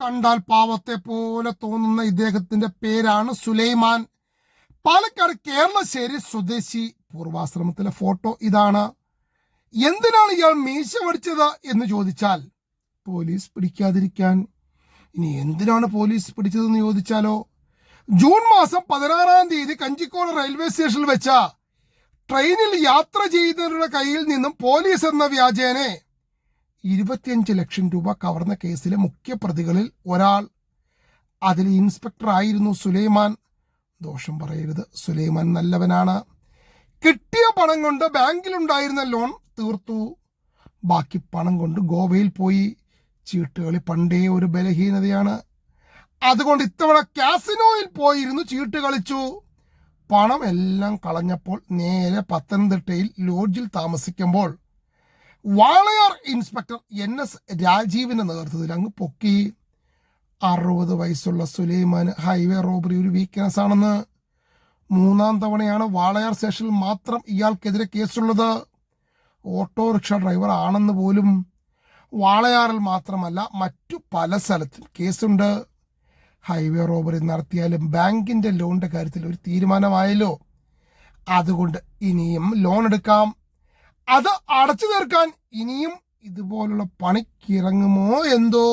കണ്ടാൽ പാവത്തെ പോലെ തോന്നുന്ന ഇദ്ദേഹത്തിന്റെ പേരാണ് സുലൈമാൻ. പാലക്കാട് കേരളശ്ശേരി സ്വദേശി പൂർവാശ്രമത്തിലെ ഫോട്ടോ ഇതാണ്. എന്തിനാണ് ഇയാൾ മീശ പഠിച്ചത് എന്ന് ചോദിച്ചാൽ പോലീസ് പിടിക്കാതിരിക്കാൻ. ഇനി എന്തിനാണ് പോലീസ് പിടിച്ചതെന്ന് ചോദിച്ചാലോ? ജൂൺ മാസം പതിനാറാം തീയതി കഞ്ചിക്കോട് റെയിൽവേ സ്റ്റേഷനിൽ വെച്ച ട്രെയിനിൽ യാത്ര ചെയ്തവരുടെ കയ്യിൽ നിന്നും പോലീസ് എന്ന വ്യാജേനെ ഇരുപത്തിയഞ്ച് ലക്ഷം രൂപ കവർന്ന കേസിലെ മുഖ്യ പ്രതികളിൽ ഒരാൾ. അതിൽ ഇൻസ്പെക്ടർ ആയിരുന്നു സുലൈമാൻ. ദോഷം പറയരുത് സുലൈമാൻ നല്ലവനാണ്. കിട്ടിയ പണം കൊണ്ട് ബാങ്കിലുണ്ടായിരുന്ന ലോൺ തീർത്തു. ബാക്കി പണം കൊണ്ട് ഗോവയിൽ പോയി. ചീട്ടുകളി പണ്ടേ ഒരു ബലഹീനതയാണ്. അതുകൊണ്ട് ഇത്തവണ കാസിനോയിൽ പോയിരുന്നു ചീട്ട് കളിച്ചു. പണം എല്ലാം കളഞ്ഞപ്പോൾ നേരെ പത്തനംതിട്ടയിൽ ലോഡ്ജിൽ താമസിക്കുമ്പോൾ വാളയാർ ഇൻസ്പെക്ടർ എൻ എസ് രാജീവിന്റെ നേതൃത്വത്തിൽ അങ്ങ് പൊക്കി. അറുപത് വയസ്സുള്ള സുലൈമാൻ ഹൈവേ റോബറി ഒരു വീക്ക്നെസ് ആണെന്ന്. മൂന്നാം തവണയാണ് വാളയാർ സ്റ്റേഷനിൽ മാത്രം ഇയാൾക്കെതിരെ കേസുള്ളത്. ഓട്ടോറിക്ഷ ഡ്രൈവർ ആണെന്ന് പോലും. വാളയാറിൽ മാത്രമല്ല മറ്റു പല സ്ഥലത്തും കേസുണ്ട്. ഹൈവേ റോബറി നടത്തിയാലും ബാങ്കിന്റെ ലോണിന്റെ കാര്യത്തിൽ ഒരു തീരുമാനമായല്ലോ. അതുകൊണ്ട് ഇനിയും ലോൺ എടുക്കാം. അത് അടച്ചു തീർക്കാൻ ഇനിയും ഇതുപോലുള്ള പണിക്കിറങ്ങുമോ എന്തോ?